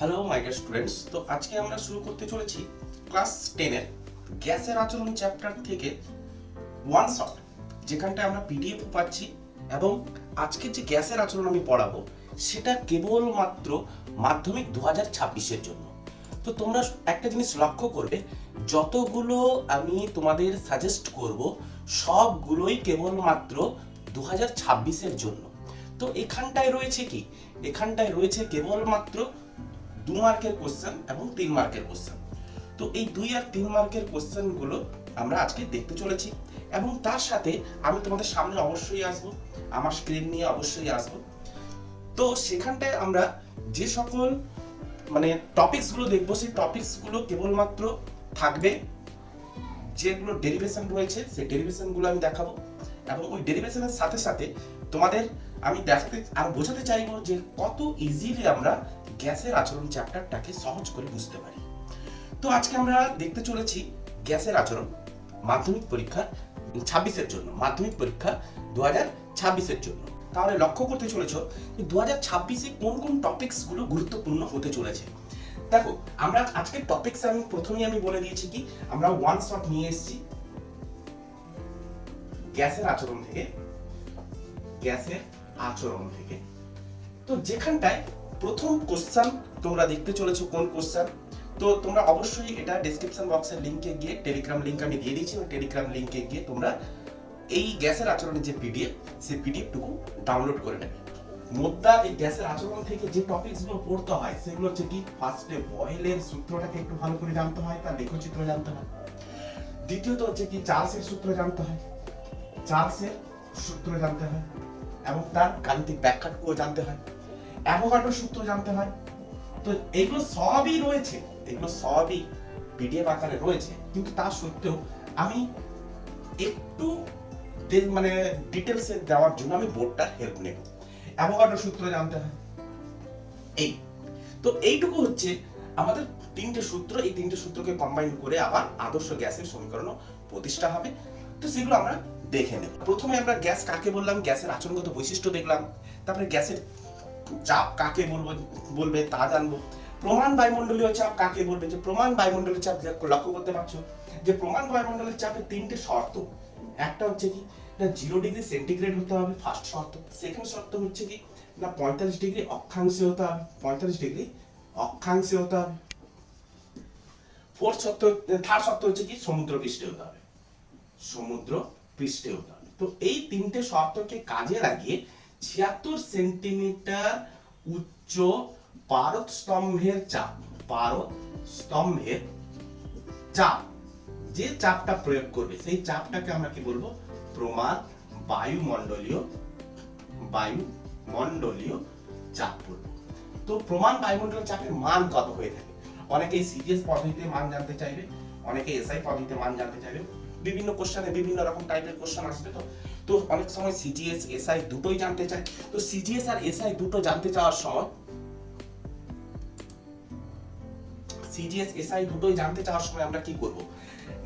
Hello my dear students তো আজকে আমরা শুরু করতে চলেছি ক্লাস টেনের গ্যাসের আচরণ চ্যাপ্টার থেকে ওয়ান শট যেখানটায় আমরা পিডিএফ পাচ্ছি এবং আজকে যে গ্যাসের আচরণ আমি পড়াবো, সেটা কেবলমাত্র মাধ্যমিক দু হাজার ছাব্বিশের জন্য। তো তোমরা একটা জিনিস লক্ষ্য করবে, যতগুলো আমি তোমাদের সাজেস্ট করব, সবগুলোই কেবলমাত্র দু হাজার ছাব্বিশের জন্য। তো এখানটায় রয়েছে কি? এখানটায় রয়েছে কেবলমাত্র দু মার্কের কোশ্চেন এবং তিন মার্কের কোশ্চেন তো এই দুই আর তিন মার্কের কোশ্চেনগুলো আমরা আজকে দেখতে চলেছি এবং তার সাথে আমি তোমাদের সামনে অবশ্যই আসব, আমার স্ক্রিন নিয়ে অবশ্যই আসব। তো সেখানটায় আমরা যে সকল মানে টপিকসগুলো দেখব, সেই টপিকসগুলো কেবলমাত্র থাকবে যেগুলো ডেরিভেশন রয়েছে, সেই ডেরিভেশনগুলো আমি দেখাবো এবং ওই ডেরিভেশনের সাথে সাথে তোমাদের আমি দেখাতে আর বোঝাতে চাইব যে কত ইজিলি আমরা গ্যাসের আচরণ চ্যাপ্টারটাকে সহজ করে বুঝতে পারি। তো আজকে আমরা দেখতে চলেছি গ্যাসের আচরণ মাধ্যমিক পরীক্ষা ছাব্বিশের জন্য, মাধ্যমিক পরীক্ষা দু হাজার ছাব্বিশের জন্য। তাহলে লক্ষ্য করতে চলেছ যে দু হাজার ছাব্বিশে কোন কোন টপিকসগুলো গুরুত্বপূর্ণ হতে চলেছে। দেখো, আমরা আজকের টপিকস আমি প্রথমেই আমি বলে দিয়েছি কি, আমরা ওয়ান শট নিয়ে এসেছি গ্যাসের আচরণ থেকে, গ্যাসের আচরণ থেকে। তো যেখানটায় প্রথম কোশ্চেন তোমরা দেখতে চলেছো কোন কোশ্চেন তো তোমরা অবশ্যই এটা ডেসক্রিপশন বক্সের লিঙ্কে গিয়ে টেলিগ্রাম লিঙ্ক আমি দিয়ে দিয়েছি, ওই টেলিগ্রাম লিঙ্কে গিয়ে তোমরা এই গ্যাসের আচরণের যে পিডিএফ সেই পিডিএফটুকু ডাউনলোড করে নেবে। মোদ্দা এই গ্যাসের আচরণ থেকে যে টপিকসগুলো পড়তে হয়, সেগুলো হচ্ছে কি? ফার্স্টে বয়েলের সূত্রটাকে একটু ভালো করে জানতে হয়, তার লেখচিত্র জানতে হয়। দ্বিতীয়ত হচ্ছে কি? চার্লসের সূত্র জানতে হয়। চার্লসের সূত্র জানতে হয় এবং তার গাণিতিক ব্যাখ্যাটুকুও জানতে হয়। অ্যাভোগাড্রোর সূত্র জানতে হয়। তো এগুলো সবই রয়েছে, এগুলো সবই পিডিএফ আকারে রয়েছে, কিন্তু তা সত্ত্বেও আমি একটু মানে ডিটেলসে দেওয়ার জন্য আমি বোর্ডটার হেল্প নেব। অ্যাভোগাড্রোর সূত্র জানতে হয়। এই। তো এইটুকু হচ্ছে আমাদের তিনটে সূত্র, এই তিনটে সূত্রকে কম্বাইন করে আবার আদর্শ গ্যাসের সমীকরণ প্রতিষ্ঠা হবে। তো সেগুলো আমরা দেখে নেব। প্রথমে আমরা গ্যাস কাকে বললাম? গ্যাসের আচরণগত বৈশিষ্ট্য দেখলাম। তারপরে গ্যাসের চাপ কাকে বলব, বলবে তা জানব। প্রমাণ বায়ুমণ্ডলীয় চাপ কাকে বলবে? যে প্রমাণ বায়ুমণ্ডলীয় চাপ লক্ষ্য করতে পারছ, যে প্রমাণ বায়ুমণ্ডলের চাপের তিনটে শর্ত। একটা হচ্ছে কি, না জিরো ডিগ্রি সেন্টিগ্রেড হতে হবে ফার্স্ট শর্ত। সেকেন্ড শর্ত হচ্ছে কি, না পঁয়তাল্লিশ ডিগ্রি অক্ষাংশে হতে হবে, পঁয়তাল্লিশ ডিগ্রি অক্ষাংশে হতে হবে। ফোর্থ শর্ত থার্ড শর্ত হচ্ছে কি, সমুদ্র পৃষ্ঠে হতে হবে। সমুদ্র পৃষ্ঠে হতে হবে। তো এই তিনটে শর্তকে কাজে লাগিয়ে ছিয়াত্তর সেন্টিমিটার উচ্চ পারদ স্তম্ভের চাপ পারদ স্তম্ভের চাপ। যে চাপটা প্রয়োগ করবে, সেই চাপটাকে আমরা কি বলব? প্রমাণ বায়ুমণ্ডলীয় বায়ুমণ্ডলীয় চাপ বলব। তো প্রমাণ বায়ুমণ্ডলীয় চাপের মান কত হয়ে থাকে? অনেকেই সিজিএস পদ্ধতিতে মান জানতে চাইবে, অনেকে এসআই পদ্ধতিতে মান জানতে চাইবে। বিভিন্ন কোশ্চেনে বিভিন্ন রকম টাইপের কোশ্চেন আসবে তো। তো অনেক সময় সিজিএস এসআই দুটোই জানতে চায়। তো সিজিএস আর এসআই দুটো জানতে চাওয়ার সময় সিজিএস এসআই দুটোই জানতে চাওয়ার সময় আমরা কি করব?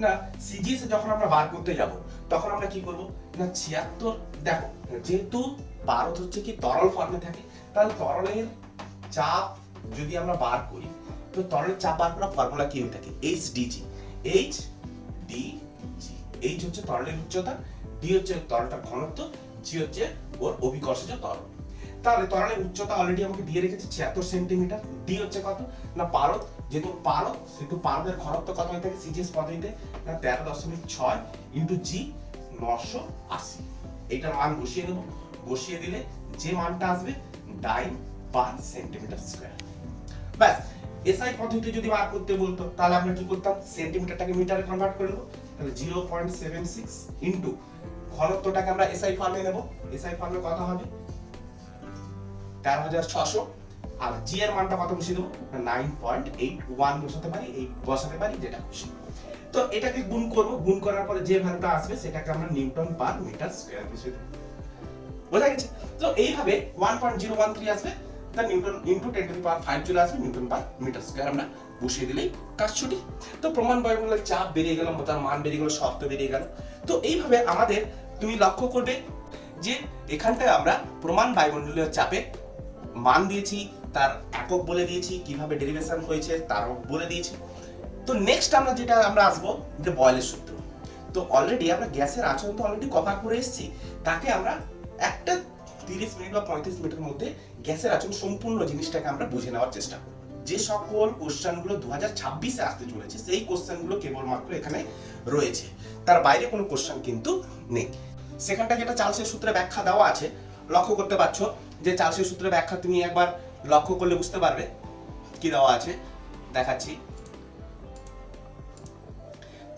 না সিজিএস যখন আমরা বার করতে যাব, তখন আমরা কি করব? না, ছিয়াত্তর, দেখো, যেহেতু পারদ হচ্ছে কি তরল ফর্মে থাকে, তাহলে তরলের চাপ যদি আমরা বার করি, তো তরলের চাপ বার করার ফর্মুলা কি হয়ে থাকে? H D G H D H হচ্ছে তরলের উচ্চতা ডি হচ্ছে তরলটার ঘনত্ব জি হচ্ছে ওর অভিকর্ষজ তরল। তাহলে তরলের উচ্চতা অলরেডি আমাকে দিয়ে রেখেছে ছিয়াত্তর সেন্টিমিটার। ডি হচ্ছে কত? না, পারদ। যেহেতু পারদ, সেহেতু পারদের ঘনত্ব কত হয়ে থাকে? সিজিএস পদ্ধতিতে না, তেরো দশমিক ছয় ইন্টু জি নশো আশি। এইটার মান বসিয়ে দেবো। বসিয়ে দিলে যে মানটা আসবে, ডাইন পার সেন্টিমিটার স্কোয়ার ব্যাস এসআই পদ্ধতিতে যদি বার করতে বলতো, তাহলে আমরা কি করতাম? সেন্টিমিটারটাকে মিটারে কনভার্ট করে দেবো তাহলে zero point seven six into ঘনত্বটাকে আমরা এসআই ফর্মে নেব। এসআই ফর্মে কত হবে? তেরো হাজার ছশো। আর জি এর মানটা কত বসিয়ে দেবো? নাইন পয়েন্ট এইট ওয়ান বসাতে পারি, এই বসাতে পারি যেটা খুশি। তো এটাকে গুণ করব। গুণ করার পরে যে ভ্যালুটা আসবে, সেটাকে আমরা নিউটন পার মিটার স্কোয়ার বসিয়ে দেবো। বোঝা গেছে? তো এইভাবে one point zero one three আসবে। তার newton into ten to power five চলে আসবে নিউটন পার মিটার স্কোয়ার। আমরা বসিয়ে দিলেই কাজ ছুটি। তো প্রমাণ বায়ুমণ্ডলের চাপ বেরিয়ে গেল, তার মান বেরিয়ে গেল, শর্ত বেরিয়ে গেল। তো এইভাবে আমাদের তুমি লক্ষ্য করবে যে এখানটায় আমরা প্রমাণ বায়ুমণ্ডলীয় চাপে মান দিয়েছি, তার একক বলে দিয়েছি, কীভাবে ডেরিভেশন হয়েছে তারও বলে দিয়েছি। তো নেক্সট আমরা যেটা, আমরা আসব যে বয়েলের সূত্র। তো অলরেডি আমরা গ্যাসের আচরণ তো অলরেডি কভার করে এসেছি, তাকে আমরা একটা তিরিশ মিনিট বা পঁয়ত্রিশ মিনিটের মধ্যে গ্যাসের আচরণ সম্পূর্ণ জিনিসটাকে আমরা বুঝে নেওয়ার চেষ্টা করব। যে সকল কোশ্চেনগুলো দু হাজার ছাব্বিশে আসতে চলেছে, সেই কোশ্চেনগুলো কেবলমাত্র এখানে রয়েছে। তার বাইরে কোনো কোশ্চেন কিন্তু নেই। সেখানটা যেটা চার্লসের সূত্রে ব্যাখ্যা দেওয়া আছে, লক্ষ্য করতে পারছ যে চার্লসের সূত্রে ব্যাখ্যা তুমি একবার লক্ষ্য করলে বুঝতে পারবে কি দেওয়া আছে। দেখাচ্ছি।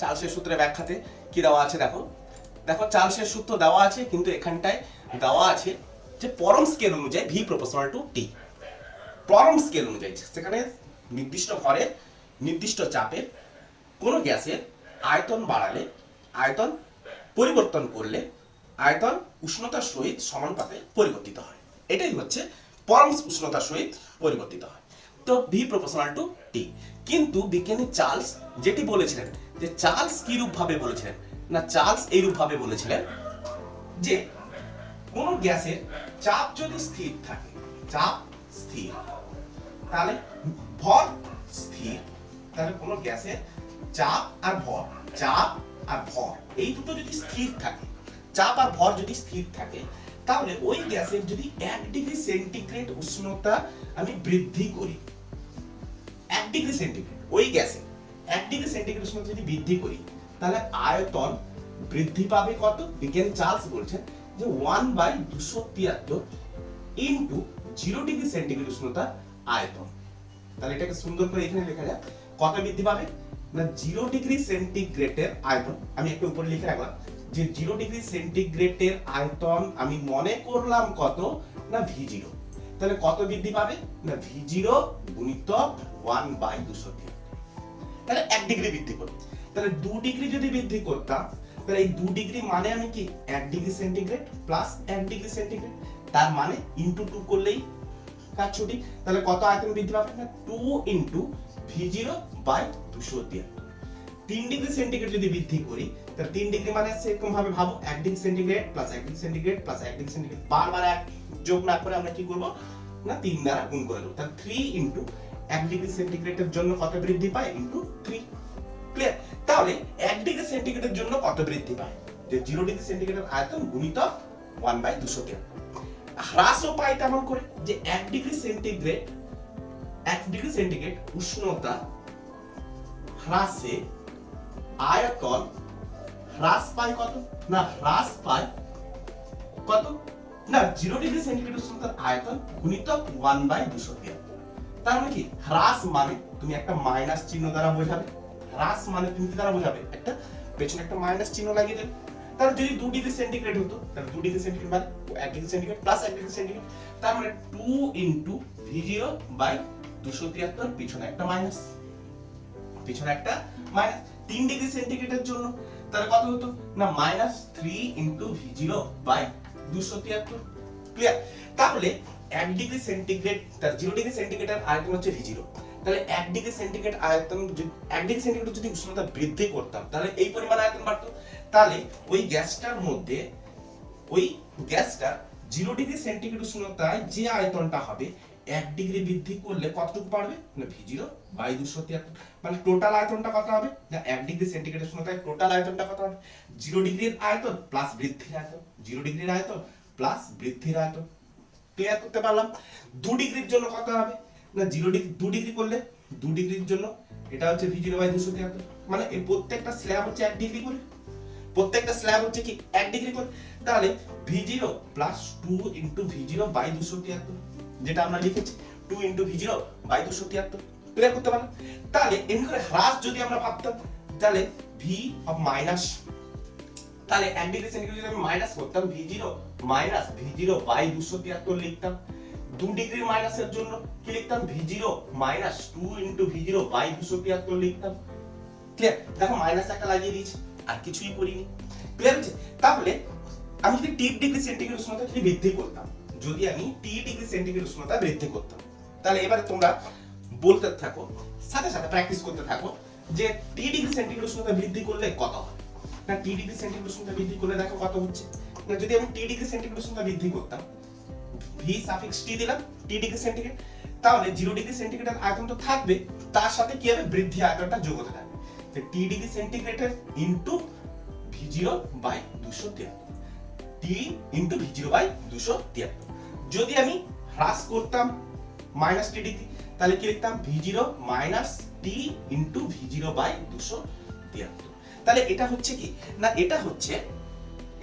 চার্লসের সূত্রে ব্যাখ্যাতে কি দেওয়া আছে দেখো। দেখো, চার্লসের সূত্র দেওয়া আছে, কিন্তু এখানটায় দেওয়া আছে যে পরম স্কেল অনুযায়ী ভি প্রপোর্শনাল টু টি পরম স্কেল অনুযায়ী, সেখানে নির্দিষ্ট ঘরে নির্দিষ্ট চাপে কোনো গ্যাসের আয়তন বাড়ালে, আয়তন পরিবর্তন করলে আয়তন উষ্ণতার সহিত সমানুপাতে পরিবর্তিত হয়। এটাই হচ্ছে পরম উষ্ণতার সহিত পরিবর্তিত হয়। তো ভি প্রপোর্শনাল টু টি। কিন্তু বিজ্ঞানী চার্লস যেটি বলেছিলেন যে চার্লস কি রূপ ভাবে বলেছিলেন? না, চার্লস এই রূপ ভাবে বলেছিলেন যে কোন গ্যাসের চাপ যদি স্থির থাকে, চাপ স্থির, তাহলে ভর স্থির, তাহলে কোন গ্যাসের চাপ আর ভর, চাপ আর ভর, এই দুটো যদি স্থির থাকে চাপ আর ভর যদি স্থির থাকে, তাহলে ওই গ্যাসের যদি এক ডিগ্রি সেন্টিগ্রেড উষ্ণতা আমি বৃদ্ধি করি, এক ডিগ্রি সেন্টিগ্রেড, ওই গ্যাসে এক ডিগ্রি সেন্টিগ্রেড উষ্ণতা যদি বৃদ্ধি করি, তাহলে আয়তন বৃদ্ধি পাবে কত? বিজ্ঞানী চার্লস বলছেন যে ওয়ান বাই দুশো তিয়াত্তর ইন্টু জিরো ডিগ্রি সেন্টিগ্রেড উষ্ণতা আয়তন। তাহলে এটাকে সুন্দর করে এখানে লেখা যাক, কত বৃদ্ধি পাবে? না জিরো ডিগ্রি সেন্টিগ্রেডের আয়তন, আমি একটু উপরে লিখে রাখলাম যে জিরো ডিগ্রি সেন্টিগ্রেডের আয়তন আমি মনে করলাম কত? না ভি জিরো তাহলে কত বৃদ্ধি পাবে? না ভি জিরো গুণিতক ওয়ান বাই দুশো তাহলে এক ডিগ্রি বৃদ্ধি করি তাহলে দু ডিগ্রি যদি বৃদ্ধি করতাম, তাহলে এই দু ডিগ্রি মানে আমি কি? এক ডিগ্রি সেন্টিগ্রেড প্লাস এক ডিগ্রি সেন্টিগ্রেড তার মানে ইন্টু টু করলেই কাজ ছুটি। তাহলে কত আয়তন বৃদ্ধি পাবে? না two into V zero by দুশো তিয়াত্তর তিন ডিগ্রি সেন্টিগ্রেড যদি বৃদ্ধি করি তাহলে তিন ডিগ্রি মানে সেরকম ভাবে ভাবো এক ডিগ্রি সেন্টিগ্রেড প্লাস এক ডিগ্রি সেন্টিগ্রেড প্লাস এক ডিগ্রি সেন্টিগ্রেড বারবার এক যোগ না করে আমরা কি করব? না, তিন দ্বারা গুণ করে দেবো। তাহলে থ্রি ইন্টু এক ডিগ্রি সেন্টিগ্রেডের জন্য কত বৃদ্ধি পায়? ইন্টু থ্রি ক্লিয়ার তাহলে এক ডিগ্রি সেন্টিগ্রেডের জন্য কত বৃদ্ধি পায়? যে জিরো ডিগ্রি সেন্টিগ্রেডের আয়তন গুণিত ওয়ান বাই দুশো হ্রাসও পায় তেমন করে যে এক ডিগ্রি সেন্টিগ্রেড এক ডিগ্রি সেন্টিগ্রেড উষ্ণতা হ্রাসে আয়তন হ্রাস পায় কত? না, হ্রাস পায় কত? না জিরো ডিগ্রি সেন্টিগ্রেড উষ্ণতার আয়তন গুণিতক ওয়ান বাই দুশো তার মানে কি? হ্রাস মানে তুমি একটা মাইনাস চিহ্ন দ্বারা বোঝাবে। হ্রাস মানে তুমি কি দ্বারা বোঝাবে? একটা পেছনে একটা মাইনাস চিহ্ন লাগিয়ে দেবে। তাহলে যদি দু ডিগ্রি সেন্টিগ্রেড হতো, তাহলে দু ডিগ্রি সেন্টিগ্রেড মানে এক ডিগ্রি সেন্টিগ্রেড প্লাস এক ডিগ্রি সেন্টিগ্রেড তার মানে two into V zero by দুশো তিয়াত্তর, পিছনে একটা মাইনাস পিছনে একটা মাইনাস তিন ডিগ্রি সেন্টিগ্রেডের জন্য তাহলে কত হতো? না minus three into V zero by দুশো তিয়াত্তর। ক্লিয়ার তাহলে এক ডিগ্রি সেন্টিগ্রেড তার জিরো ডিগ্রি সেন্টিগ্রেডের আয়তন হচ্ছে ভি জিরো তাহলে এক ডিগ্রি সেন্টিগ্রেড আয়তন এক ডিগ্রি সেন্টিগ্রেড যদি উষ্ণতা বৃদ্ধি করতাম, তাহলে এই পরিমাণ আয়তন বাড়তো। তাহলে ওই গ্যাসটার মধ্যে, ওই গ্যাসটা জিরো ডিগ্রি সেন্টিগ্রেড উষ্ণতায় যে আয়তনটা হবে এক ডিগ্রি বৃদ্ধি করলে কতটুকু পারবে? না ভি জিরো বাই দুশো তিয়াত্তর। মানে টোটাল আয়তনটা কত হবে? না, এক ডিগ্রি সেন্টিগ্রেড উষ্ণতায় টোটাল আয়তনটা কত হবে? জিরো ডিগ্রির আয়তন প্লাস বৃদ্ধির আয়তন। জিরো ডিগ্রির আয়তন প্লাস বৃদ্ধির আয়তন। ক্লিয়ার করতে পারলাম? দু ডিগ্রির জন্য কত হবে? না জিরো ডিগ্রি দু ডিগ্রি করলে দু ডিগ্রির জন্য এটা হচ্ছে ভি জিরো বাই দুশো তিয়াত্তর। মানে এই প্রত্যেকটা স্ল্যাব হচ্ছে এক ডিগ্রি করে। প্রত্যেকটা স্ল্যাব হচ্ছে কি? এক ডিগ্রি করে। তাহলে V zero plus two into V zero by দুশো তিয়াত্তর। যেটা আমরা লিখেছি two into V zero by দুশো তিয়াত্তর। ক্লিয়ার করতে পারলাম? তাহলে এমনি করে হ্রাস যদি আমরা ভাবতাম, তাহলে ভি অফ মাইনাস তাহলে এক ডিগ্রি সেন্টিগ্রেড আমি মাইনাস করতাম V zero minus V zero by দুশো তিয়াত্তর লিখতাম। দু ডিগ্রি মাইনাসের জন্য কি লিখতাম? V zero minus two into V zero by দুশো তিয়াত্তর লিখতাম। ক্লিয়ার দেখো মাইনাস একটা লাগিয়ে দিয়েছি, আর কিছুই করিনি। ক্লিয়ার হচ্ছে? তাহলে আমি যদি টি ডিগ্রি সেন্টিগ্রেড যদি বৃদ্ধি করতাম যদি আমি টি ডিগ্রি সেন্টিগ্রেড উষ্ণতা বৃদ্ধি করতাম, তাহলে এবারে তোমরা বলতে থাকো, সাথে সাথে প্র্যাকটিস করতে থাকো যে টি ডিগ্রি সেন্টিগ্রেড উষ্ণতা বৃদ্ধি করলে কত হয়? না টি ডিগ্রি সেন্টিগ্রেড উষ্ণতা বৃদ্ধি করলে দেখো কত হচ্ছে? না, যদি আমি টি ডিগ্রি সেন্টিগ্রেড উষ্ণতা বৃদ্ধি করতাম ভি সাফিক্স টি দিলাম টি ডিগ্রি সেন্টিগ্রেড, তাহলে জিরো ডিগ্রি সেন্টিগ্রেডের আয়তন তো থাকবে, তার সাথে কি হবে? বৃদ্ধি আয়তনটা যোগ হতে থাকবে। টি ডিগ্রি সেন্টিগ্রেডের ইন্টু ভি জিরো বাই দুশো তিয়াত্তর T into V zero by দুশো তিয়াত্তর। যদি আমি হ্রাস করতাম মাইনাস টি ডিগ্রি তাহলে কি লিখতাম? V zero minus T into V zero by দুশো তিয়াত্তর। তাহলে এটা হচ্ছে কি? না, এটা হচ্ছে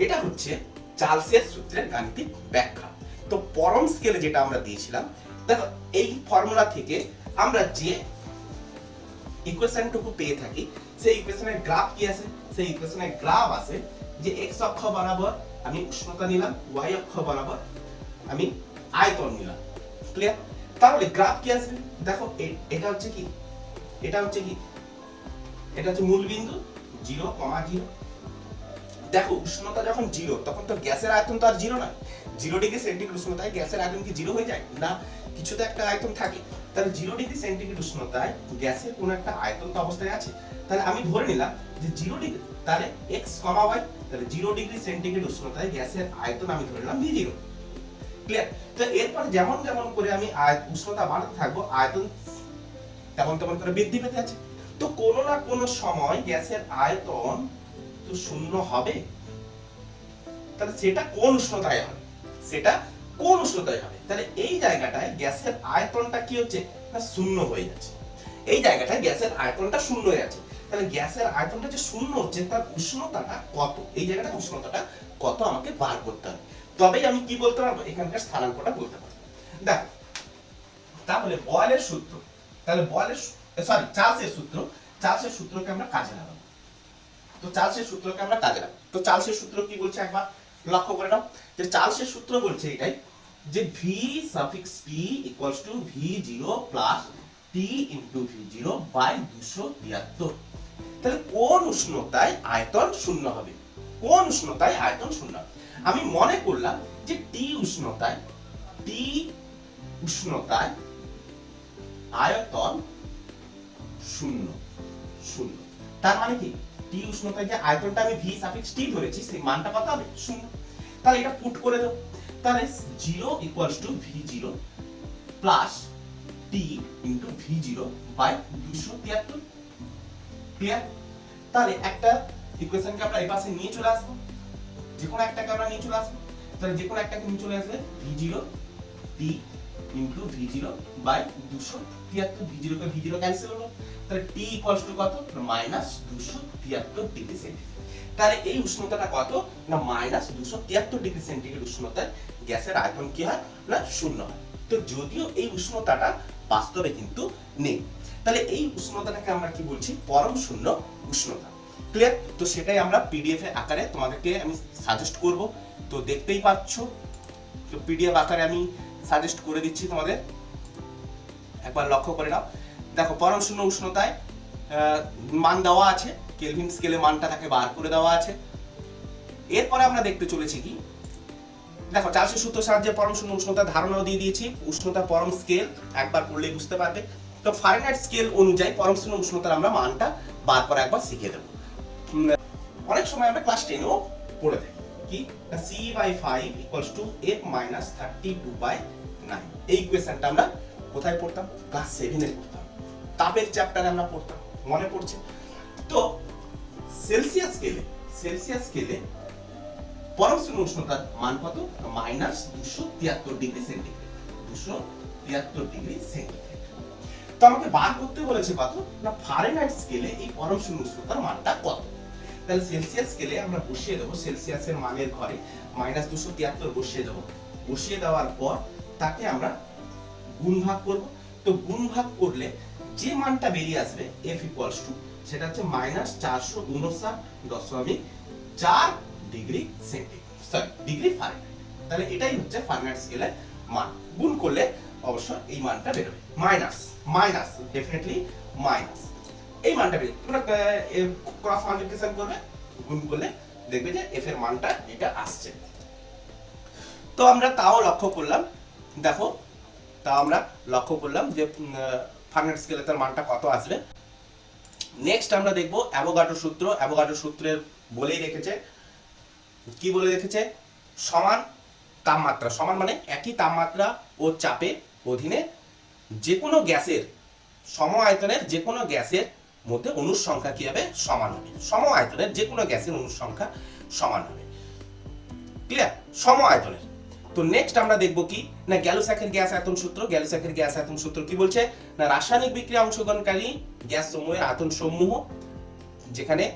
এটা হচ্ছে চার্লসের সূত্রের গাণিতিক ব্যাখ্যা। তো পরম স্কেলে যেটা আমরা দিয়েছিলাম, দেখো, এই ফর্মুলা থেকে আমরা যে ইকুয়েশনটুকু পেয়ে থাকি, সেই ইকুয়েশনের গ্রাফ কি আছে? সেই ইকুয়েশনের গ্রাফ আছে যে এক্স অক্ষ বরাবর আমি উষ্ণতা নিলাম ওয়াই অক্ষ বরাবর আমি আয়তন নিলাম। ক্লিয়ার তাহলে গ্রাফ কি আছে? দেখো এটা হচ্ছে কি? এটা হচ্ছে কি? এটা হচ্ছে মূল বিন্দু জিরো কমা জিরো দেখো, উষ্ণতা যখন জিরো তখন তো গ্যাসের আয়তন তো আর জিরো নয়। জিরো ডিগ্রি সেন্টিগ্রেড উষ্ণতায় গ্যাসের আয়তন কি জিরো হয়ে যায়? না কিছু তো একটা আয়তন থাকে। তাহলে জিরো ডিগ্রি সেন্টিগ্রেড উষ্ণতায় গ্যাসের কোনো একটা আয়তন তো অবস্থায় আছে। তাহলে আমি ধরে নিলাম যে জিরো ডিগ্রি তাহলে এক্স কমা ওয়াই তাহলে জিরো ডিগ্রি সেন্টিগ্রেড উষ্ণতায় গ্যাসের আয়তন আমি ধরে নিলাম ভি ক্লিয়ার তো এরপর যেমন যেমন করে আমি উষ্ণতা বাড়াতে থাকব, আয়তন তেমন তেমন করে বৃদ্ধি পেতে আছে তো কোনো না কোনো সময় গ্যাসের আয়তন তো শূন্য হবে। তাহলে সেটা কোন উষ্ণতায় হবে? সেটা কোন উষ্ণতায় হবে? তাহলে এই জায়গাটায় গ্যাসের আয়তনটা কি হচ্ছে? না শূন্য হয়ে যাচ্ছে। এই জায়গাটায় গ্যাসের আয়তনটা শূন্য হয়ে যাচ্ছে। তাহলে গ্যাসের আয়তনটা যে শূন্য হচ্ছে, তার উষ্ণতাটা কত? এই জায়গাটা উষ্ণতাটা কত আমাকে বার করতে হবে। তবেই আমি কি বলতে পারব? এখানকার স্থানাঙ্কটা বলতে পারব। দেখো, তাহলে বয়েলের সূত্র, তাহলে বয়েলের সরি চার্লসের সূত্র চার্লসের সূত্রকে আমরা কাজে লাগাবো। তো চার্লসের সূত্রকে আমরা কাজে লাগাবো। তো চার্লসের সূত্র কি বলছে একবার লক্ষ্য করে নাও। যে চার্লসের সূত্র বলছে এটাই যে V suffix T equals to V zero plus T into V zero by দুশো তিয়াত্তর। তাহলে কোন উষ্ণতায় আয়তন শূন্য হবে? কোন উষ্ণতায় আয়তন শূন্য? আমি মনে করলাম যে টি উষ্ণতায় টি উষ্ণতায় আয়তন শূন্য শূন্য। তার মানে কি? টি উষ্ণতায় যে আয়তনটা আমি ভি সাফিক্স টি ধরেছি, সেই মানটা কত হবে? শূন্য। তাহলে এটা পুট করে দাও তাহলে zero equals to V zero plus T into V zero by দুশো তিয়াত্তর। ক্লিয়ার তাহলে একটা ইকুয়েশনকে আমরা এই পাশে নিয়ে চলে আসব। যে কোনো একটাকে আমরা নিয়ে চলে আসব। তাহলে যে কোনো একটাকে নিয়ে চলে আসলে V zero T into V zero by দুশো তিয়াত্তর V zero V zero cancel হলো। তাহলে টি ইকুয়ালস টু কত? মাইনাস দুশো তিয়াত্তর ডিগ্রি সেন্টিগ্রেড তাহলে এই উষ্ণতাটা কত? না মাইনাস দুশো তিয়াত্তর ডিগ্রি সেন্টিগ্রেড উষ্ণতায় গ্যাসের আয়তন কি হয়? না, শূন্য হয়। তো যদিও এই উষ্ণতাটা বাস্তবে কিন্তু নেই। তাহলে এই উষ্ণতাটাকে আমরা কি বলছি? পরম শূন্য উষ্ণতা। ক্লিয়ার তো সেটাই আমরা পিডিএফ এর আকারে তোমাদেরকে আমি সাজেস্ট করব। তো দেখতেই পাচ্ছ, তো পিডিএফ আকারে আমি সাজেস্ট করে দিচ্ছি তোমাদের। একবার লক্ষ্য করে নাও। দেখো, পরম শূন্য উষ্ণতায় মান দেওয়া আছে। কেলভিন স্কেলে মানটা তাকে বার করে দেওয়া আছে। এরপরে আমরা দেখতে চলেছি কি? দেখো চার্লসের সূত্র সাহায্যে পরম শূন্য উষ্ণতার ধারণাও দিয়ে দিয়েছি। উষ্ণতা পরম স্কেল একবার পড়লেই বুঝতে পারবে। তো ফারেনহাইট স্কেল অনুযায়ী পরম শূন্য উষ্ণতার আমরা মানটা বার করে একবার শিখিয়ে দেবো। অনেক সময় আমরা ক্লাস টেনেও পড়ে থাকি। কি? C by five equals to F minus thirty two by nine এই আমরা কোথায় পড়তাম? ক্লাস সেভেনে পড়তাম। তাপের চ্যাপ্টারে আমরা পড়তাম। মনে পড়ছে? তো সেলসিয়াস স্কেলে সেলসিয়াস স্কেলে পরম শূন্য উষ্ণতার মান কত? মাইনাস দুশো তিয়াত্তর ডিগ্রি সেন্টিগ্রেড দুশো তিয়াত্তর ডিগ্রি সেন্টিগ্রেড তো আমাকে বার করতে বলেছে কত না ফারেনহাইট স্কেলে এই পরম শূন্য উষ্ণতার মানটা কত? তাহলে সেলসিয়াস স্কেলে আমরা বসিয়ে দেবো সেলসিয়াসের মানের ঘরে মাইনাস দুশো তিয়াত্তর বসিয়ে দেবো। বসিয়ে দেওয়ার পর তাকে আমরা গুণ ভাগ করব। তো গুণ ভাগ করলে যে মানটা বেরিয়ে আসবে এফ ইকুয়ালস টু সেটা হচ্ছে মাইনাস চারশো উনষাট দশমিক চার degree centigrade sorry degree Fahrenheit তাহলে এটাই হচ্ছে ফারেনহাইট স্কেলের মান। গুণ করলে অবশ্য এই মানটা বেরোবে মাইনাস মাইনাস ডেফিনেটলি মাইনাস। এই মানটা বেরোবে তোমরা ক্রস মাল্টিপ্লিকেশন করবে। গুণ করলে দেখবে যে এফ এর মানটা এটা আসছে। তো আমরা তাও লক্ষ্য করলাম, দেখো তা আমরা লক্ষ্য করলাম যে ফারেনহাইট স্কেলে তার মানটা কত আসবে। নেক্সট আমরা দেখব অ্যাভোগাড্রো সূত্র। অ্যাভোগাড্রো সূত্রের বলেই রেখেছে, কি বলে রেখেছে? সমান তাপমাত্রা। সমান মানে একই তাপমাত্রা ও চাপের অধীনে যে কোনো গ্যাসের সম আয়তনের যে কোনো গ্যাসের মধ্যে অণুর সংখ্যা কি হবে? সমান হবে। সম আয়তনের যে কোনো গ্যাসের অণুর সংখ্যা সমান হবে। ক্লিয়ার সম আয়তনের তো নেক্সট আমরা দেখব কি? না গ্যালোস্যাকের গ্যাস আয়তন সূত্র গ্যালোস্যাকের গ্যাস আয়তন সূত্র কি বলছে? না রাসায়নিক বিক্রিয়া অংশগ্রহণকারী গ্যাস সমূহের আয়তন সমূহ, যেখানে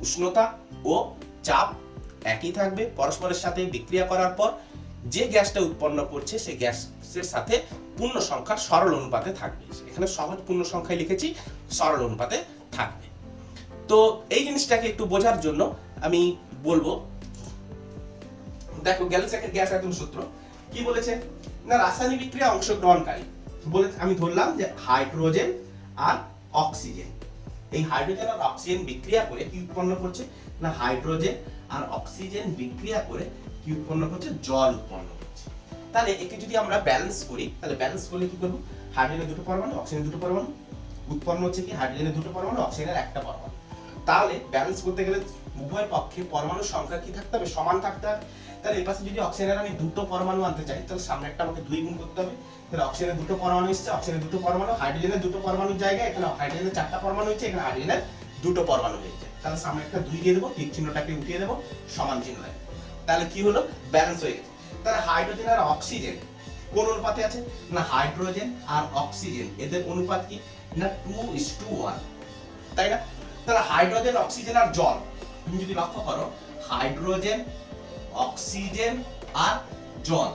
উষ্ণতা ও চাপ একই থাকবে, পরস্পরের সাথে বিক্রিয়া করার পর যে গ্যাসটা উৎপন্ন করছে সেই গ্যাসের সাথে পূর্ণ সংখ্যার সরল অনুপাতে থাকবে। এখানে সহজ পূর্ণ সংখ্যায় লিখেছি, সরল অনুপাতে থাকবে। তো এই জিনিসটাকে একটু বোঝার জন্য আমি বলব, দেখো গ্যালোস্যাকের গ্যাস আয়তন সূত্র। কি বলেছে? না, রাসায়নিক বিক্রিয়া অংশগ্রহণকারী। বলে আমি ধরলাম যে হাইড্রোজেন আর অক্সিজেন। এই হাইড্রোজেন আর অক্সিজেন বিক্রিয়া করে কি উৎপন্ন করছে? না, হাইড্রোজেন আর অক্সিজেন বিক্রিয়া করে কি উৎপন্ন করছে? জল উৎপন্ন করছে। তাহলে একে যদি আমরা ব্যালেন্স করি, তাহলে ব্যালেন্স করলে কি করব? হাইড্রোজেনের দুটো পরমাণু অক্সিজেনের দুটো পরমাণু। উৎপন্ন হচ্ছে কি? হাইড্রোজেনের দুটো পরমাণু অক্সিজেনের একটা পরমাণু। তাহলে ব্যালেন্স করতে গেলে উভয় পক্ষে পরমাণুর সংখ্যা কি থাকতে হবে? সমান থাকতে হবে। তাহলে এই পাশে যদি অক্সিজেনের আমি দুটো পরমাণু আনতে চাই, তাহলে সামনে একটা আমাকে দুই গুণ করতে হবে। তাহলে অক্সিজেনের দুটো পরমাণু এসছে অক্সিজেনের দুটো পরমাণু হাইড্রোজেনের দুটো পরমাণুর জায়গায়, এখানে হাইড্রোজেনের চারটা পরমাণু হচ্ছে এখানে হাইড্রোজেনের দুটো পরমাণু হয়েছে তাহলে সামনে একটা দুই দিয়ে দেবো টিক চিহ্নটাকে উঠিয়ে দেবো, সমান চিহ্ন তাহলে কি হলো? ব্যালেন্স হয়ে গেছে। তাহলে হাইড্রোজেন আর অক্সিজেন কোন অনুপাতে আছে? না হাইড্রোজেন আর অক্সিজেন এদের অনুপাত কি? না টু ইস টু ওয়ান তাই না? তাহলে হাইড্রোজেন অক্সিজেন আর জল, তুমি যদি লক্ষ্য করো হাইড্রোজেন অক্সিজেন আর জল,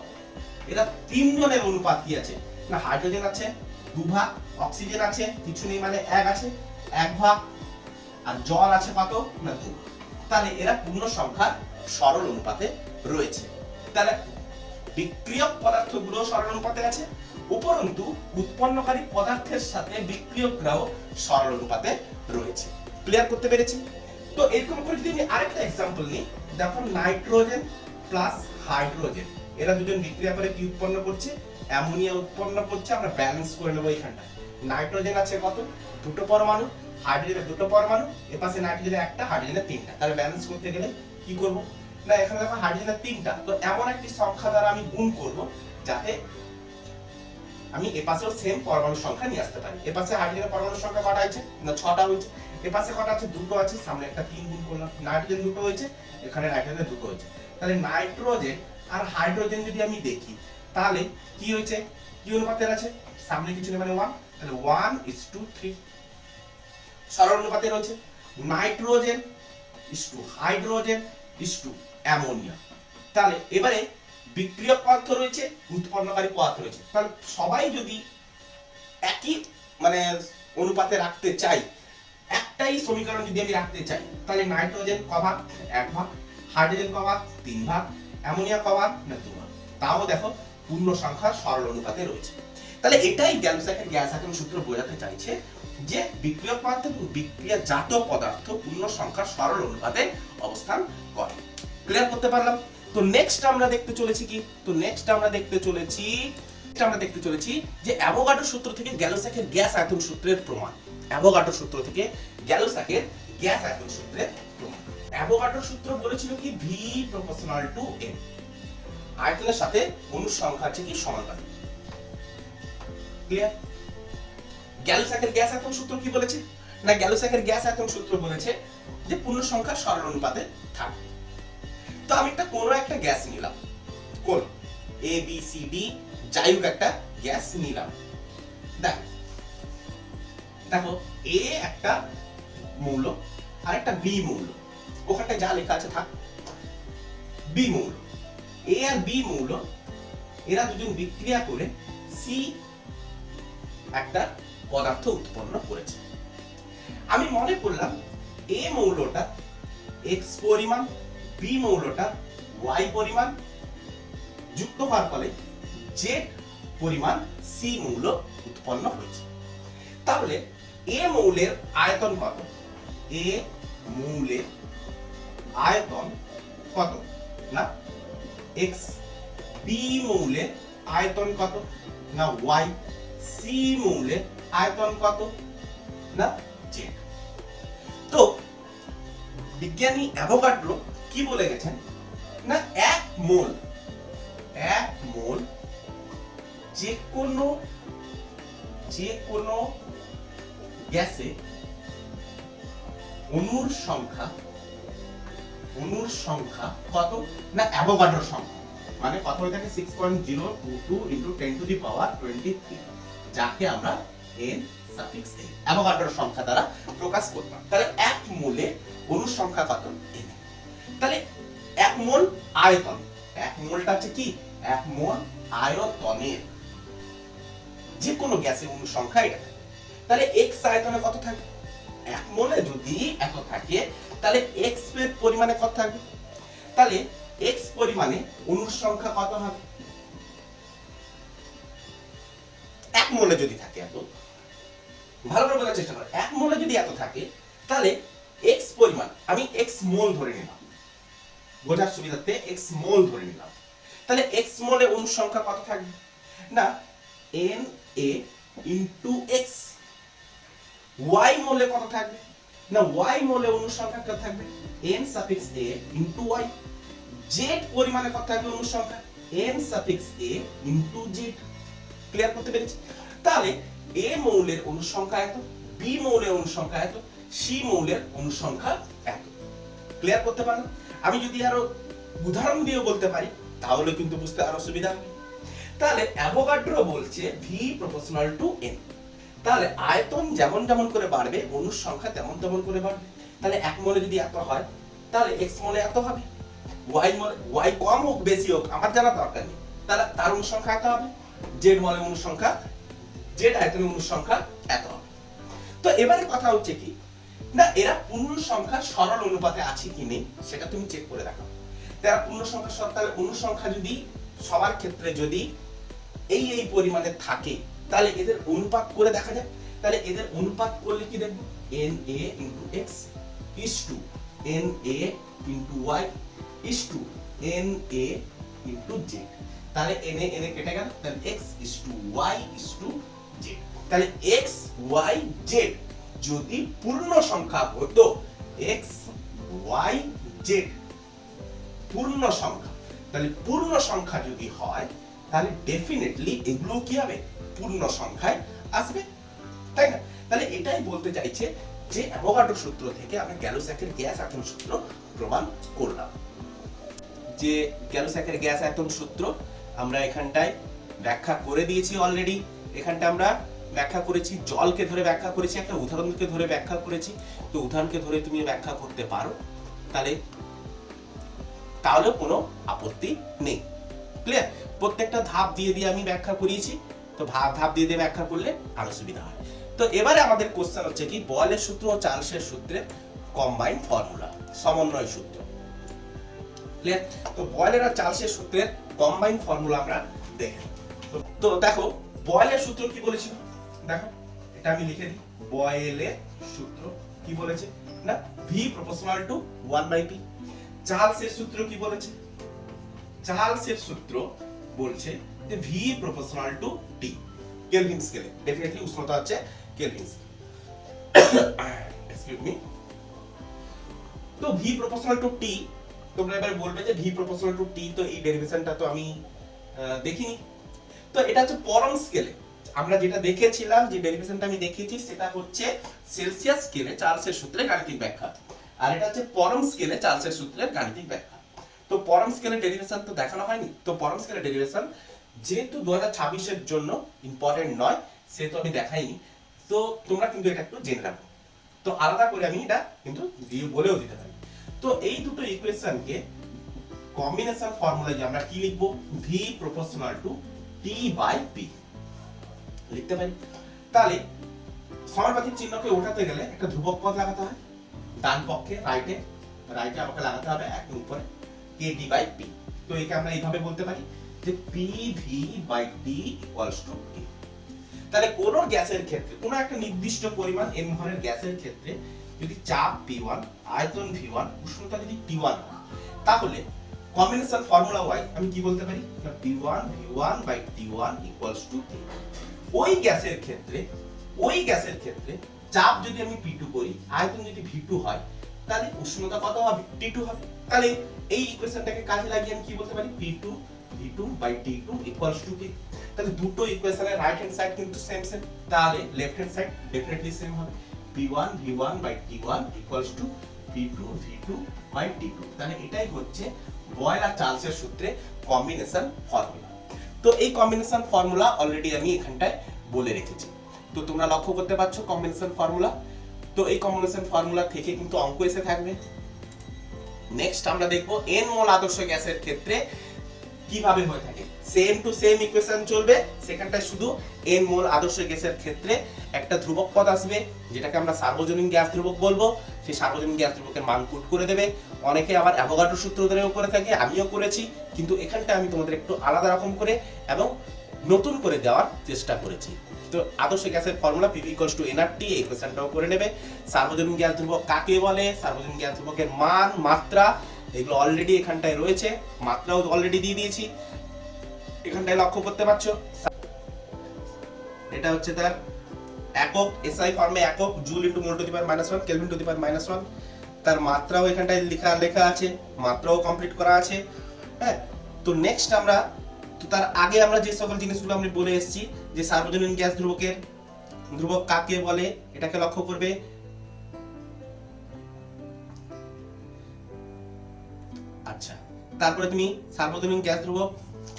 এরা তিনজনের অনুপাত কি আছে? না হাইড্রোজেন আছে, দু ভাগ অক্সিজেন আছে, কিছু নেই মানে এক আছে, এক ভাগ, আর জল আছে কত? না, দু তাহলে এরা পূর্ণ সংখ্যার সরল অনুপাতে রয়েছে। তাহলে বিক্রিয়ক পদার্থগুলো সরল অনুপাতে আছে, উপরন্তু উৎপন্নকারী পদার্থের সাথে বিক্রিয়করাও সরল অনুপাতে রয়েছে। ক্লিয়ার করতে পেরেছি? তো এরকম করে যদি আমি আরেকটা এক্সাম্পল নিই, দেখো নাইট্রোজেন প্লাস হাইড্রোজেন। এরা দুজন বিক্রিয়া করে কি উৎপন্ন করছে? অ্যামোনিয়া উৎপন্ন করছে, আমরা ব্যালেন্স করে নেব এখানটা নাইট্রোজেন আছে কত? দুটো পরমাণু, হাইড্রোজেনের দুটো পরমাণু এ পাশে নাইট্রোজেনের একটা, হাইড্রোজেনের তিনটা। তাহলে ব্যালেন্স করতে গেলে কি করব? না, এখানে দেখো হাইড্রোজেনের তিনটা, তো এমন একটি সংখ্যা দ্বারা আমি গুণ করব যাতে আমি এ পাশেও সেম পরমাণু সংখ্যা নিয়ে আসতে পারি। এ পাশে হাইড্রোজেনের পরমাণু সংখ্যা কটা হয়েছে? না, ছটা হয়েছে। এ পাশে কটা আছে? দুটো আছে। সামনে একটা তিন গুণ করলাম। নাইট্রোজেন দুটো হয়েছে, এখানে নাইট্রোজেন দুটো হয়েছে। তাহলে নাইট্রোজেন আর হাইড্রোজেন যদি আমি দেখি, তাহলে কি হয়েছে? কি অনুপাতের আছে? সামনে কিছু নেই মানে ওয়ান তাহলে ওয়ান ইস টু থ্রি সরল অনুপাতে রয়েছে nitrogen is to hydrogen is to ammonia. তাহলে এবারে বিক্রিয়ক পদার্থ রয়েছে, উৎপন্নকারী পদার্থ রয়েছে। তাহলে সবাই যদি একই মানে অনুপাতে রাখতে চাই, একটাই সমীকরণ যদি আমি রাখতে চাই, তাহলে নাইট্রোজেন কভাগ এক ভাগ, হাইড্রোজেন কভাগ তিন ভাগ, অ্যামোনিয়া কভাগ না দু ভাগ। তাও দেখো, পূর্ণ সংখ্যা সরল অনুপাতে রয়েছে। তাহলে এটাই গ্যালসাকের গ্যাস আয়তন সূত্র বোঝাতে চাইছে যে বিক্রিয়ক পদার্থ এবং বিক্রিয়াজাত পদার্থ পূর্ণ সংখ্যার সরল অনুপাতে অবস্থান করে। ক্লিয়ার করতে পারলাম? তো নেক্সট আমরা দেখতে চলেছি কি? তো নেক্সট আমরা দেখতে চলেছি আমরা দেখতে চলেছি যে অ্যাভোগাড্রো সূত্র থেকে গ্যালোস্যাকের গ্যাস আয়তন সূত্রের প্রমাণ। অ্যাভোগাড্রো সূত্র থেকে গ্যালোস্যাকের গ্যাস আয়তন সূত্রের প্রমাণ। অ্যাভোগাড্রো সূত্র বলেছিল কি? ভি প্রপোর্শনাল টু এম আয়তনের সাথে অনুর সংখ্যা আছে কি? সমানুপাতিক ক্লিয়ার গ্যালোস্যাকের গ্যাস আয়তন সূত্র কি বলেছে? না গ্যালোস্যাকের গ্যাস আয়তন সূত্র বলেছে যে পূর্ণ সংখ্যা সরল অনুপাতে থাকবে। তো আমি একটা কোনো একটা গ্যাস নিলাম। কোন? এ বি সি ডি যাই হোক একটা গ্যাস নিলাম। দেখো দেখো এ একটা মৌল আর একটা বি মৌল। ওখানটায় যা লেখা আছে থাক। বি মৌল। এ আর বি মৌল, এরা দুজন বিক্রিয়া করে সি একটা পদার্থ উৎপন্ন করেছে। আমি মনে করলাম এ মৌলটা এক্স পরিমাণ বি মৌলটা ওয়াই পরিমাণ যুক্ত হওয়ার ফলে জেড পরিমাণ সি মৌল উৎপন্ন হয়েছে। তাহলে এ মৌলের আয়তন কত? এ মৌলের আয়তন কত? না এক্স বি মৌলের আয়তন কত? না ওয়াই সি মৌলের আয়তন কত? না জেড তো বিজ্ঞানী অ্যাভোগাড্রো কি বলে গেছেন? না, এক মোল। এক মোল যে কোনো যে কোনো গ্যাসে অণুর সংখ্যা অণুর সংখ্যা কত? না অ্যাভোগাড্রোর সংখ্যা। মানে কত হয়ে থাকে? Six point zero two two into ten to the power twenty three যাকে আমরা এন সাফিক্স এ অ্যাভোগাড্রোর সংখ্যা দ্বারা প্রকাশ করতাম তাহলে এক মোলে অণুর সংখ্যা কত? তাহলে এক মোল আয়তন। এক মোলটা হচ্ছে কি? এক মোল আয়তনের। যে কোনো গ্যাসের অণুর সংখ্যা এটা। তাহলে এক্স আয়তনে কত থাকে? এক মোলে যদি এত থাকে, তাহলে এক্সের পরিমাণে কত থাকবে? তাহলে এক্স পরিমাণে অণুর সংখ্যা কত হবে? এক মোলে যদি থাকে এত, ভালো করে বোঝার চেষ্টা করো। এক মোলে যদি এত থাকে, তাহলে এক্স পরিমাণ, আমি এক্স মোল ধরে নিলাম। বোঝার সুবিধার্থে এক্স মোল ধরে নিলাম। তাহলে এক্স মোলে অণুর সংখ্যা কত থাকবে? না N A into X Y মোলে কত থাকবে? না ওয়াই মোলে অণুর সংখ্যা কত থাকবে? N suffix A into Y Z পরিমাণে কত থাকবে অণুর সংখ্যা? N suffix A into Z clear করতে পেরেছি? তাহলে এ মৌলের অণুর সংখ্যা এত বি মৌলের অণুর সংখ্যা এত সি মৌলের অণুর সংখ্যা এত। ক্লিয়ার করতে পারলাম? আমি যদি আরও উদাহরণ দিয়ে বলতে পারি, তাহলে কিন্তু বুঝতে আরও সুবিধা হবে। তাহলে অ্যাভোগাড্রো বলছে ভি প্রপোর্শনাল টু এন তাহলে আয়তন যেমন যেমন করে বাড়বে অণুর সংখ্যা তেমন তেমন করে বাড়বে। তাহলে এক মোলে যদি এত হয়, তাহলে এক্স মোলে এত হবে। ওয়াই মোলে ওয়াই কম হোক, বেশি হোক, আমার জানা দরকার নেই। তাহলে তার অণুর সংখ্যা এত হবে জেড মোলে অণুর সংখ্যা জেড আয়তনের অণুর সংখ্যা এত হবে। তো এবারে কথা হচ্ছে কি না, এরা পূর্ণ সংখ্যার সরল অনুপাতে আছে কি নেই, সেটা তুমি চেক করে দেখো। তারা পূর্ণ সংখ্যা সব তাহলে পূর্ণ সংখ্যা যদি সবার ক্ষেত্রে যদি এই এই পরিমাণে থাকে, তাহলে এদের অনুপাত করে দেখা যায় তাহলে এদের অনুপাত করলে কি দেখব? N A into X is to N A into Y is to N A into Z তাহলে এন এ এন এ কেটে গেল। তাহলে X is to Y is to Z তাহলে এক্স ওয়াই জেড যদি পূর্ণ সংখ্যা হতো এক্স ওয়াই জেড পূর্ণ সংখ্যা। তাহলে পূর্ণ সংখ্যা যদি হয়, তাহলে ডেফিনেটলি এগুলো কি হবে? পূর্ণ সংখ্যায় আসবে। তাই না? তাহলে এটাই বলতে চাইছে যে অ্যাভোগাড্রো সূত্র থেকে আমরা গ্যালোস্যাকের গ্যাস আয়তন সূত্র প্রমাণ করলাম। যে গ্যালোস্যাকের গ্যাস আয়তন সূত্র আমরা এখানটায় ব্যাখ্যা করে দিয়েছি অলরেডি এখানটা আমরা ব্যাখ্যা করেছি, জলকে ধরে ব্যাখ্যা করেছি, একটা উদাহরণকে ধরে ব্যাখ্যা করেছি। তো উদাহরণকে ধরে তুমি ব্যাখ্যা করতে পারো। তাহলে তাহলে কোনো আপত্তি নেই। ক্লিয়ার প্রত্যেকটা ধাপ দিয়ে দিয়ে আমি ব্যাখ্যা করিয়েছি। তো ধাপ ধাপ দিয়ে দিয়ে ব্যাখ্যা করলে আরও সুবিধা হয়। তো এবারে আমাদের কোশ্চেন হচ্ছে কি বয়েলের সূত্র ও চার্লসের সূত্রের কম্বাইন ফর্মুলা সমন্বয় সূত্র। ক্লিয়ার তো বয়েলের আর চার্লসের সূত্রের কম্বাইন ফর্মুলা আমরা দেখি তো- তো দেখো বয়েলের সূত্র কি বলেছিল? দেখো, এটা আমি লিখে দিই। বয়েলের সূত্র কি বলেছে? না V proportional to one by P চার্লসের সূত্র কি বলেছে? চার্লসের সূত্র বলছে যে V proportional to T kelvin স্কেলে ডেফিনেটলি উষ্ণতা হচ্ছে কেলভিন এক্সকিউজ মি তো ভি প্রপোর্শনাল টু টি তোমরা এবার বলবে যে ভি প্রপোর্শনাল টু টি তো এই ডেরিভেশনটা তো আমি দেখিনি। তো এটা হচ্ছে পরম স্কেলে আমরা যেটা দেখেছিলাম, যে ডেরিভেশনটা আমি দেখিয়েছি, সেটা হচ্ছে সেলসিয়াস স্কেলে চার্লসের সূত্রে গাণিতিক ব্যাখ্যা। আর এটা হচ্ছে পরম স্কেলে চার্লসের সূত্রের গাণিতিক ব্যাখ্যা। তো পরম স্কেলের ডেরিভেশন তো দেখানো হয়নি। তো পরম স্কেলের ডেরিভেশন যেহেতু দু হাজার জন্য ইম্পর্টেন্ট নয়, সেহেতু আমি দেখাইনি। তো তোমরা কিন্তু এটা একটু জেনে রাখো। তো আলাদা করে আমি এটা কিন্তু দিয়ে বলেও দিতে পারি। তো এই দুটো ইকুয়েশনকে কম্বিনেশন ফর্মুলায় আমরা কি লিখব? V proportional to T by P লিখতে পারি? তাহলে সমানুপাতিক চিহ্নকে ওঠাতে গেলে একটা ধ্রুবক পদ লাগাতে হয়। ডান পক্ষে রাইটে রাইটে আমাকে লাগাতে হবে একদম উপরে কে ডি বাই পি তো একে আমরা এইভাবে বলতে পারি যে P V by T equals to K তাহলে কোন গ্যাসের ক্ষেত্রে, কোন একটা নির্দিষ্ট পরিমাণ এম ভরের গ্যাসের ক্ষেত্রে যদি চাপ পি ওয়ান আয়তন ভি ওয়ান উষ্ণতা যদি টি ওয়ান তাহলে কম্বিনেশন ফর্মুলা ওয়াই আমি কি বলতে পারি? P one V one by T one equals to K ওই গ্যাসের ক্ষেত্রে, ওই গ্যাসের ক্ষেত্রে চাপ যদি আমি পি টু করি, আয়তন যদি ভি টু হয়, তাহলে উষ্ণতা কত হবে? টি টু হবে। তাহলে এই ইকুয়েশনটাকে কাজে লাগিয়ে আমি কি বলতে পারি? P two V two by T two equals to K তাহলে দুটো ইকুয়েশনের রাইট হ্যান্ড সাইড কিন্তু সেম সেম তাহলে left hand side definitely same হবে। P1 v1 by t1 equals to p2 v2 by t2 তাহলে এটাই হচ্ছে বয়েল আর চার্লসের সূত্রে কম্বিনেশন ফর্মুলা তো এই কম্বিনেশন ফর্মুলা অলরেডি আমি এখানটায় বলে রেখেছি। তো তোমরা লক্ষ্য করতে পারছ কম্বিনেশন ফর্মুলা তো এই কম্বিনেশন ফর্মুলা থেকে কিন্তু অঙ্ক এসে থাকবে। নেক্সট আমরা দেখব এন মোল আদর্শ গ্যাসের ক্ষেত্রে কীভাবে হয়ে থাকে। সেম টু সেম ইকুয়েশন চলবে। সেখানটায় শুধু এন মোল আদর্শ গ্যাসের ক্ষেত্রে একটা ধ্রুবক পদ আসবে, যেটাকে আমরা সার্বজনীন গ্যাস ধ্রুবক বলব। সেই সার্বজনীন গ্যাস ধ্রুবকের মান পুট করে দেবে। অনেকে আবার অ্যাভোগাড্রো সূত্র ধরেও করে থাকে, আমিও করেছি। কিন্তু এখানটা আমি তোমাদের একটু আলাদা রকম করে এবং নতুন করে দেওয়ার চেষ্টা করেছি। তো আদর্শ গ্যাসের formula PV equals to NRT এই কোশ্চেনটাও করে নেবে। সার্বজনীন গ্যাস ধ্রুবক কাকে বলে? সার্বজনীন গ্যাস ধ্রুবকের মান, মাত্রা, এগুলো অলরেডি এখানটায় রয়েছে। মাত্রাও অলরেডি দিয়ে দিয়েছি। এখানটায় লক্ষ্য করতে পারছ? এটা হচ্ছে তার একক এসআই ফর্মে একক joule into mole to the power minus one kelvin to the power minus one তার মাত্রাও এখানটায় লেখা লেখা আছে। মাত্রাও কমপ্লিট করা আছে। হ্যাঁ তো নেক্সট আমরা, তো তার আগে আমরা যে সকল জিনিসগুলো আমি বলে এসেছি, যে সার্বজনীন গ্যাস ধ্রুবকের, ধ্রুবক কাকে বলে, এটাকে লক্ষ্য করবে। আচ্ছা তারপরে তুমি সার্বজনীন গ্যাস ধ্রুবক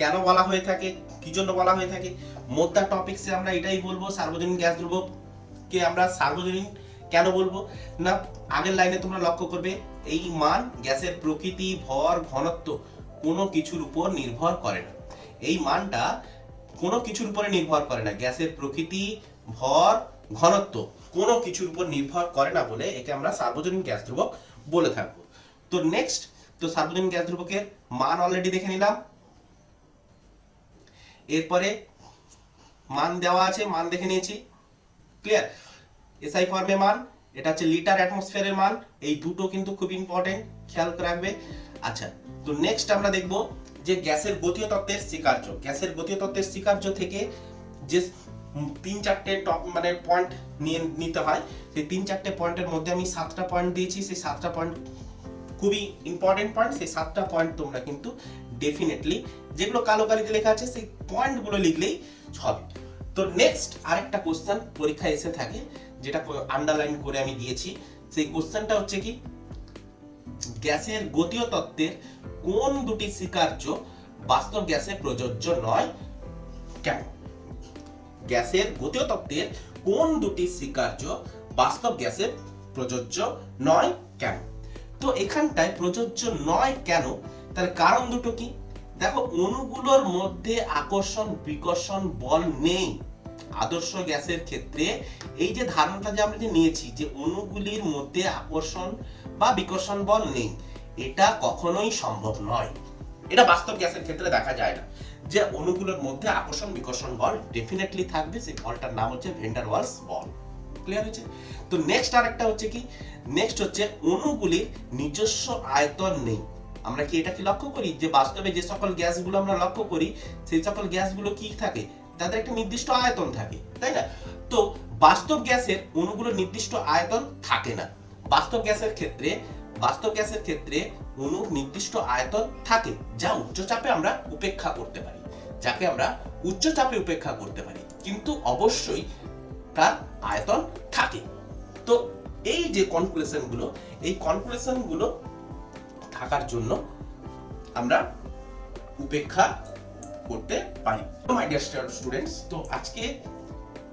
কেন বলা হয়ে থাকে, কি জন্য বলা হয়ে থাকে? মোদ্দা টপিকসে আমরা এটাই বলব, সার্বজনীন গ্যাস ধ্রুবক কে আমরা সার্বজনীন কেন বলব? না, আগের লাইনে তোমরা লক্ষ্য করবে, এই মান গ্যাসের প্রকৃতি, ভর, ঘনত্ব কোনো কিছুর উপর নির্ভর করে না। এই মানটা কোনো কিছুর উপরে নির্ভর করে না। গ্যাসের প্রকৃতি, ভর, ঘনত্ব কোনো কিছুর উপর নির্ভর করে না বলে একে আমরা সার্বজনীন গ্যাস ধ্রুবক বলে থাকব। তো নেক্সট তো সার্বজনীন গ্যাস ধ্রুবকের মান অলরেডি দেখে নিলাম। এরপরে মান দেওয়া আছে, মান দেখে নিয়েছি। ক্লিয়ার এসআই ফর্মে মান, এটা হচ্ছে লিটার অ্যাটমসফিয়ারের মান। এই দুটো কিন্তু খুব ইম্পর্টেন্ট খেয়াল রাখবে। আচ্ছা তো নেক্সট আমরা দেখব যে গ্যাসের গতীয় তত্ত্বের স্বীকার্য। গ্যাসের গতীয় তত্ত্বের স্বীকার্য থেকে যে তিন চারটে টপ মানে পয়েন্ট নিয়ে নিতে হয়, সেই তিন চারটে পয়েন্টের মধ্যে আমি সাতটা পয়েন্ট দিয়েছি, সেই সাতটা পয়েন্ট খুবই ইম্পর্টেন্ট পয়েন্ট সেই সাতটা পয়েন্ট তোমরা কিন্তু ডেফিনেটলি যেগুলো কালো কালিতে লেখা আছে, সেই পয়েন্টগুলো লিখলেই হবে। তো নেক্সট আরেকটা কোশ্চেন পরীক্ষায় এসে থাকে, যেটা আন্ডারলাইন করে আমি দিয়েছি। সেই কোশ্চেনটা হচ্ছে কি? গ্যাসের গতীয় তত্ত্বের কোন দুটি স্বীকার্য বাস্তব গ্যাসে প্রযোজ্য নয়? কেন? গ্যাসের গতীয় তত্ত্বের কোন দুটি স্বীকার্য বাস্তব গ্যাসে প্রযোজ্য নয়? কেন? তো এখানটায় প্রযোজ্য নয় কেন? তার কারণ দুটো কি? দেখো, অণুগুলোর মধ্যে আকর্ষণ, বিকর্ষণ বল নেই। আদর্শ গ্যাসের ক্ষেত্রে এই যে ধারণাটা যে আমরা যে নিয়েছি যে অণুগুলির মধ্যে আকর্ষণ বা বিকর্ষণ বল নেই। এটা কখনোই সম্ভব নয়। এটা বাস্তব গ্যাসের ক্ষেত্রে দেখা যায় না। যে অণুগুলোর মধ্যে আকর্ষণ বিকর্ষণ বল ডেফিনেটলি থাকবে, সেই বলটার নাম হচ্ছে ভেন্ডার ওয়ালস বল। ক্লিয়ার হয়েছে? তো নেক্সট আরেকটা হচ্ছে কি? নেক্সট হচ্ছে অণুগুলির নিজস্ব আয়তন নেই। আমরা কি এটা কি লক্ষ্য করি? যে বাস্তবে যে সকল গ্যাসগুলো আমরা লক্ষ্য করি, সেই সকল গ্যাসগুলো কি থাকে? তাদের একটা নির্দিষ্ট আয়তন থাকে, তাই না? তো বাস্তব গ্যাসের অণুগুলোর নির্দিষ্ট আয়তন থাকে না। বাস্তব গ্যাসের ক্ষেত্রে, বাস্তব গ্যাসের ক্ষেত্রে অণুর নির্দিষ্ট আয়তন থাকে যা উচ্চচাপে আমরা উপেক্ষা করতে পারি, যাকে আমরা উচ্চচাপে উপেক্ষা করতে পারি। কিন্তু অবশ্যই তার আয়তন থাকে। তো এই যে কনক্লুশনগুলো, এই কনক্লুশনগুলো থাকার জন্য আমরা উপেক্ষা করতে পারি। মাই ডিয়ার স্টুডেন্টস তো আজকে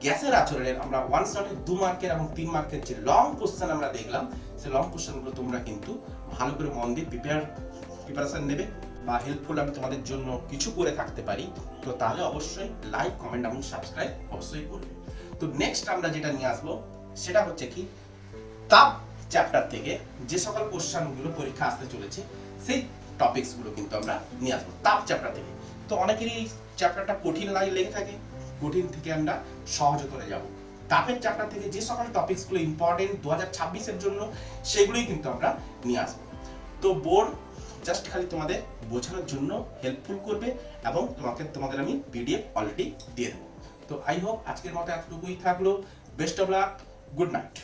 গ্যাসের আচরণের আমরা ওয়ান শটে দু মার্কের এবং তিন মার্কের যে লং কোশ্চেন আমরা দেখলাম, সেই লং কোশ্চেনগুলো তোমরা কিন্তু ভালো করে মন দিয়ে প্রিপেয়ার প্রিপারেশন নেবে বা হেল্পফুল আমি তোমাদের জন্য কিছু করে থাকতে পারি। তো তাহলে অবশ্যই লাইক কমেন্ট এবং সাবস্ক্রাইব অবশ্যই করবে। তো নেক্সট আমরা যেটা নিয়ে আসব, সেটা হচ্ছে কি তাপ চ্যাপ্টার থেকে যে সকল কোশ্চেনগুলো পরীক্ষা আসতে চলেছে, সেই টপিকসগুলো কিন্তু আমরা নিয়ে আসব তাপ চ্যাপ্টার থেকে। তো অনেকেরই চ্যাপ্টারটা কঠিন লাগে লেগে থাকে কঠিন থেকে আমরা সহজতরে যাব। তাপের চ্যাপ্টার থেকে যে সকল টপিকসগুলো ইম্পর্টেন্ট দু হাজার জন্য, সেগুলোই কিন্তু আমরা নিয়ে আসব। তো বোর্ড জাস্ট খালি তোমাদের বোঝানোর জন্য হেল্পফুল করবে এবং তোমাকে, তোমাদের আমি পিডিএফ অলরেডি দিয়ে দেবো। তো আই হোপ আজকের মতো এতটুকুই থাকল। Best of luck good night